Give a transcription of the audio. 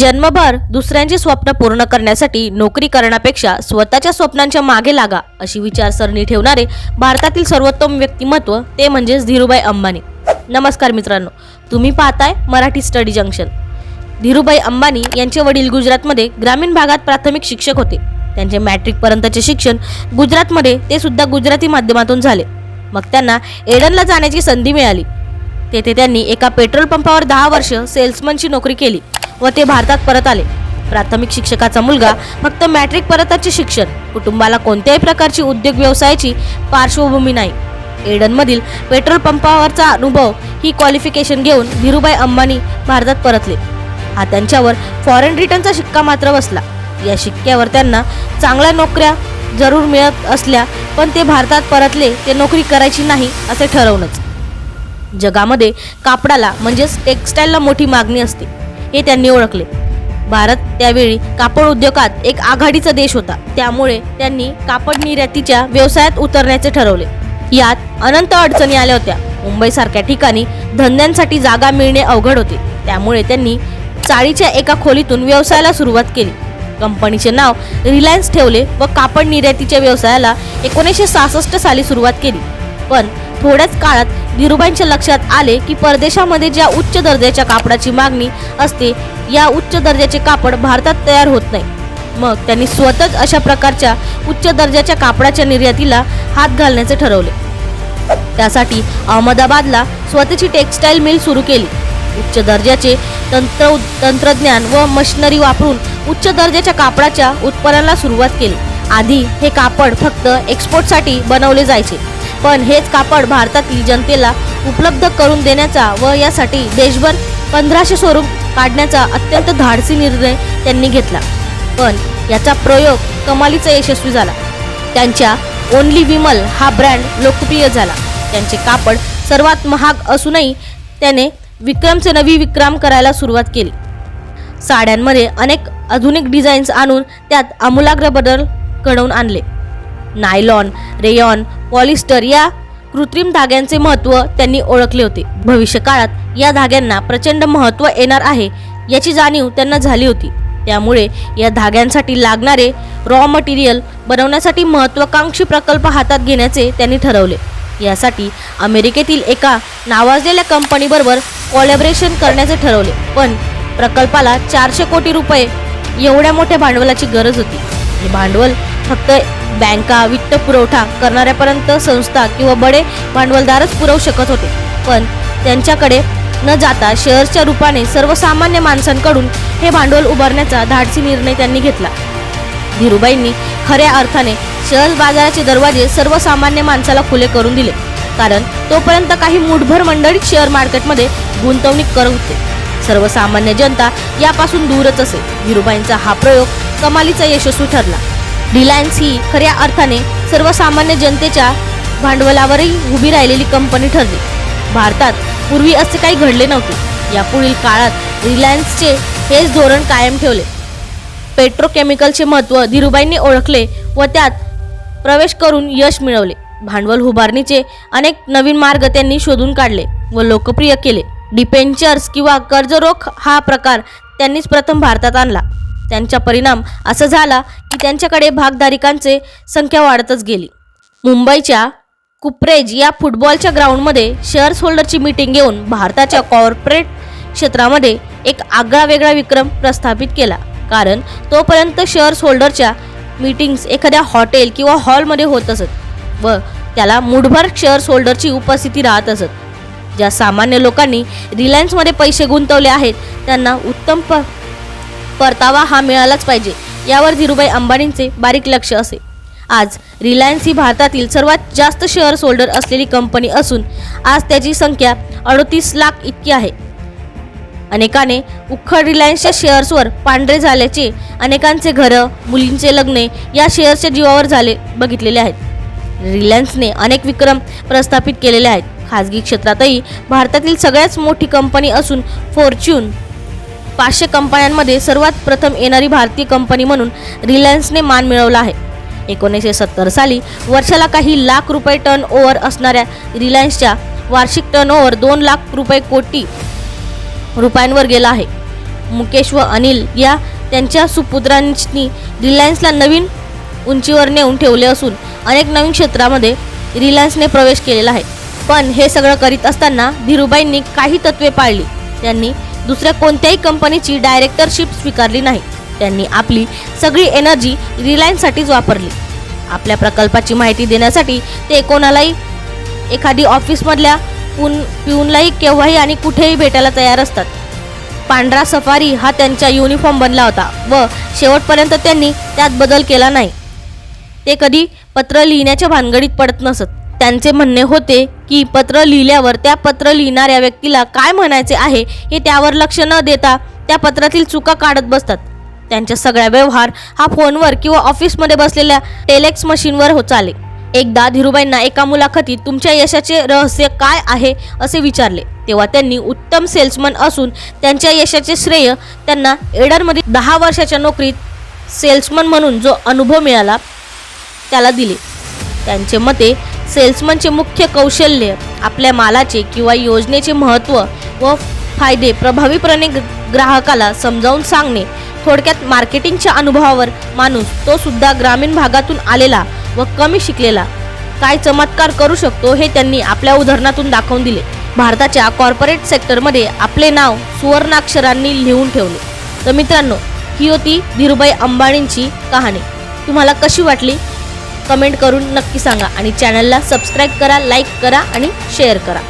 जन्मभर दुसऱ्यांची स्वप्न पूर्ण करण्यासाठी नोकरी करण्यापेक्षा स्वतःच्या स्वप्नांच्या मागे लागा अशी विचारसरणी ठेवणारे भारतातील सर्वोत्तम व्यक्तिमत्व ते म्हणजेच धीरूभाई अंबानी. नमस्कार मित्रांनो तुम्ही पाहताय मराठी स्टडी जंक्शन. धीरूभाई अंबानी यांचे वडील गुजरातमध्ये ग्रामीण भागात प्राथमिक शिक्षक होते. त्यांचे मॅट्रिकपर्यंतचे शिक्षण गुजरातमध्ये ते सुद्धा गुजराती माध्यमातून झाले. मग त्यांना एडनला जाण्याची संधी मिळाली. तेथे त्यांनी एका पेट्रोल पंपावर दहा वर्ष सेल्समनची नोकरी केली. व ते भारतात परत आले. प्राथमिक शिक्षकाचा मुलगा फक्त मॅट्रिक परतचे शिक्षण. कुटुंबाला कोणत्याही प्रकारची उद्योग व्यवसायाची पार्श्वभूमी नाही. एडनमधील पेट्रोल पंपावरचा अनुभव ही क्वालिफिकेशन घेऊन धीरूभाई अंबानी भारतात परतले. हा त्यांच्यावर फॉरेन रिटर्नचा शिक्का मात्र बसला. या शिक्क्यावर त्यांना चांगल्या नोकऱ्या जरूर मिळत असल्या पण ते भारतात परतले ते नोकरी करायची नाही असे ठरवूनच. जगामध्ये कापडाला म्हणजेच टेक्स्टाईलला मोठी मागणी असते. हे त्यांनी ओळखले. भारत त्यावेळी कापड उद्योगात एक आघाडीचा देश होता. त्यामुळे त्यांनी कापड निर्यातीच्या व्यवसायात उतरण्याचे ठरवले. यात अनंत अडचणी आल्या होत्या. मुंबईसारख्या ठिकाणी धंद्यांसाठी जागा मिळणे अवघड होते. त्यामुळे त्यांनी चाळीच्या एका खोलीतून व्यवसायाला सुरुवात केली. कंपनीचे नाव रिलायन्स ठेवले व कापड निर्यातीच्या व्यवसायाला एकोणीसशे सहासष्ट साली सुरुवात केली. पण थोड्याच काळात धीरूभाईंच्या लक्षात आले की परदेशामध्ये ज्या उच्च दर्जाच्या कापडाची मागणी असते या उच्च दर्जाचे कापड भारतात तयार होत नाही. मग त्यांनी स्वतःच अशा प्रकारच्या उच्च दर्जाच्या कापडाच्या निर्यातीला हात घालण्याचे ठरवले. त्यासाठी अहमदाबादला स्वतःची टेक्स्टाईल मिल सुरू केली. उच्च दर्जाचे तंत्र तंत्रज्ञान व मशिनरी वापरून उच्च दर्जाच्या कापडाच्या उत्पादनाला सुरुवात केली. आधी हे कापड फक्त एक्सपोर्टसाठी बनवले जायचे. पण हेच कापड भारतातील जनतेला उपलब्ध करून देण्याचा व यासाठी देशभर पंधराशे स्वरूप काढण्याचा अत्यंत धाडसी निर्णय त्यांनी घेतला. पण याचा प्रयोग कमालीचा यशस्वी झाला. त्यांच्या ओनली विमल हा ब्रँड लोकप्रिय झाला. त्यांचे कापड सर्वात महाग असूनही त्याने विक्रमचे नवी विक्रम करायला सुरुवात केली. साड्यांमध्ये अनेक आधुनिक डिझाईन्स आणून त्यात आमूलाग्र बदल घडवून आणले. नायलॉन रेयॉन पॉलिस्टर या कृत्रिम धाग्यांचे महत्त्व त्यांनी ओळखले होते. भविष्यकाळात या धाग्यांना प्रचंड महत्त्व येणार आहे याची जाणीव त्यांना झाली होती. त्यामुळे या धाग्यांसाठी लागणारे रॉ मटेरियल बनवण्यासाठी महत्त्वाकांक्षी प्रकल्प हातात घेण्याचे त्यांनी ठरवले. यासाठी अमेरिकेतील एका नावाजलेल्या कंपनीबरोबर कॉलॅबरेशन करण्याचे ठरवले. पण प्रकल्पाला चारशे कोटी रुपये एवढ्या मोठ्या भांडवलाची गरज होती. हे भांडवल फक्त बँका वित्त पुरवठा करणाऱ्यापर्यंत संस्था किंवा बडे भांडवलदारच पुरवू शकत होते. पण त्यांच्याकडे न जाता शेअर्सच्या रूपाने सर्वसामान्य माणसांकडून हे भांडवल उभारण्याचा धाडसी निर्णय त्यांनी घेतला. धीरूबाईंनी खऱ्या अर्थाने शेअर बाजाराचे दरवाजे सर्वसामान्य माणसाला खुले करून दिले कारण तोपर्यंत काही मुठभर मंडळीत शेअर मार्केटमध्ये गुंतवणूक करत होते. सर्वसामान्य जनता यापासून दूरच असे. धीरूबाईंचा हा प्रयोग कमालीचा यशस्वी ठरला. रिलायन्स ही खऱ्या अर्थाने सर्वसामान्य जनतेच्या भांडवलावरही उभी राहिलेली कंपनी ठरली. भारतात पूर्वी असे काही घडले नव्हते. यापुढील काळात रिलायन्सचे हेच धोरण कायम ठेवले. पेट्रोकेमिकलचे महत्त्व धीरूबाईंनी ओळखले व त्यात प्रवेश करून यश मिळवले. भांडवल उभारणीचे अनेक नवीन मार्ग त्यांनी शोधून काढले व लोकप्रिय केले. डिपेंचर्स किंवा कर्जरोख हा प्रकार त्यांनीच प्रथम भारतात आणला. त्यांचा परिणाम असा झाला की त्यांच्याकडे भागधारकांचे संख्या वाढतच गेली. मुंबईच्या कुपरेज या फुटबॉलच्या ग्राउंडमध्ये शेअर्स होल्डरची मीटिंग घेऊन भारताच्या कॉर्पोरेट क्षेत्रामध्ये एक आगळा वेगळा विक्रम प्रस्थापित केला. कारण तोपर्यंत शेअर्स होल्डरच्या मीटिंग्स एखाद्या हॉटेल किंवा हॉलमध्ये होत असत व त्याला मुठभर शेअर्स होल्डरची उपस्थिती राहत असत. ज्या सामान्य लोकांनी रिलायन्समध्ये पैसे गुंतवले आहेत त्यांना उत्तम प परतावा हा मिळालाच पाहिजे. यावर धीरूभाई अंबानींचे बारीक लक्ष असे. आज रिलायन्स ही भारतातील सर्वात जास्त शेअर होल्डर असलेली कंपनी असून आज त्याची संख्या अडतीस लाख इतकी आहे. अनेकाने उखड रिलायन्सच्या शेअर्सवर पांढरे झाल्याचे अनेकांचे घरं मुलींचे लग्ने या शेअर्सच्या जीवावर झाले बघितलेले आहेत. रिलायन्सने अनेक विक्रम प्रस्थापित केलेले आहेत. खाजगी क्षेत्रातही भारतातील सगळ्यात मोठी कंपनी असून फॉर्च्यून पाचशे कंपन्यांमध्ये सर्वात प्रथम येणारी भारतीय कंपनी म्हणून रिलायन्सने मान मिळवला आहे. एकोणीसशे सत्तर साली वर्षाला काही लाख रुपये टर्न ओव्हर असणाऱ्या रिलायन्सच्या वार्षिक टर्न ओव्हर दोन लाख रुपये कोटी रुपयांवर गेला आहे. मुकेश व अनिल या त्यांच्या सुपुत्रांनी रिलायन्सला नवीन उंचीवर नेऊन ठेवले असून अनेक नवीन क्षेत्रामध्ये रिलायन्सने प्रवेश केलेला आहे. पण हे सगळं करीत असताना धीरूबाईंनी काही तत्वे पाळली. त्यांनी दुसऱ्या कोणत्याही कंपनीची डायरेक्टरशिप स्वीकारली नाही. त्यांनी आपली सगळी एनर्जी रिलायन्ससाठीच वापरली. आपल्या प्रकल्पाची माहिती देण्यासाठी ते कोणालाही एखादी ऑफिसमधल्या पुन पिऊनलाही केव्हाही आणि कुठेही भेटायला तयार असतात. पांढरा सफारी हा त्यांचा युनिफॉर्म बनला होता व शेवटपर्यंत त्यांनी त्यात बदल केला नाही. ते कधी पत्र लिहिण्याच्या भानगडीत पडत नसत. त्यांचे म्हणणे होते की पत्र लिहिल्यावर त्या पत्र लिहिणाऱ्या व्यक्तीला काय म्हणायचे आहे हे त्यावर लक्ष न देता त्या पत्रातील चुका काढत बसतात. त्यांच्या सगळ्या व्यवहार हा फोनवर किंवा ऑफिसमध्ये बसलेल्या टेलेक्स मशीनवर हो चाले. एकदा धीरूबाईंना एका मुलाखतीत तुमच्या यशाचे रहस्य काय आहे असे विचारले. तेव्हा त्यांनी उत्तम सेल्समन असून त्यांच्या यशाचे श्रेय त्यांना एडरमध्ये दहा वर्षाच्या नोकरीत सेल्समन म्हणून जो अनुभव मिळाला त्याला दिले. त्यांचे मते सेल्समनचे मुख्य कौशल्य आपल्या मालाचे किंवा योजनेचे महत्त्व व फायदे प्रभावीपणे ग- ग्राहकाला समजावून सांगणे. थोडक्यात मार्केटिंगच्या अनुभवावर माणूस तो सुद्धा ग्रामीण भागातून आलेला व कमी शिकलेला. काय चमत्कार करू शकतो हे त्यांनी आपल्या उदाहरणातून दाखवून दिले. भारताच्या कॉर्पोरेट सेक्टरमध्ये आपले नाव सुवर्णाक्षरांनी लिहून ठेवले. तर मित्रांनो ही होती धीरूभाई अंबाणींची कहाणी. तुम्हाला कशी वाटली? कमेंट करून नक्की सांगा. आणि चॅनलला सबस्क्राईब करा लाईक करा आणि शेअर करा.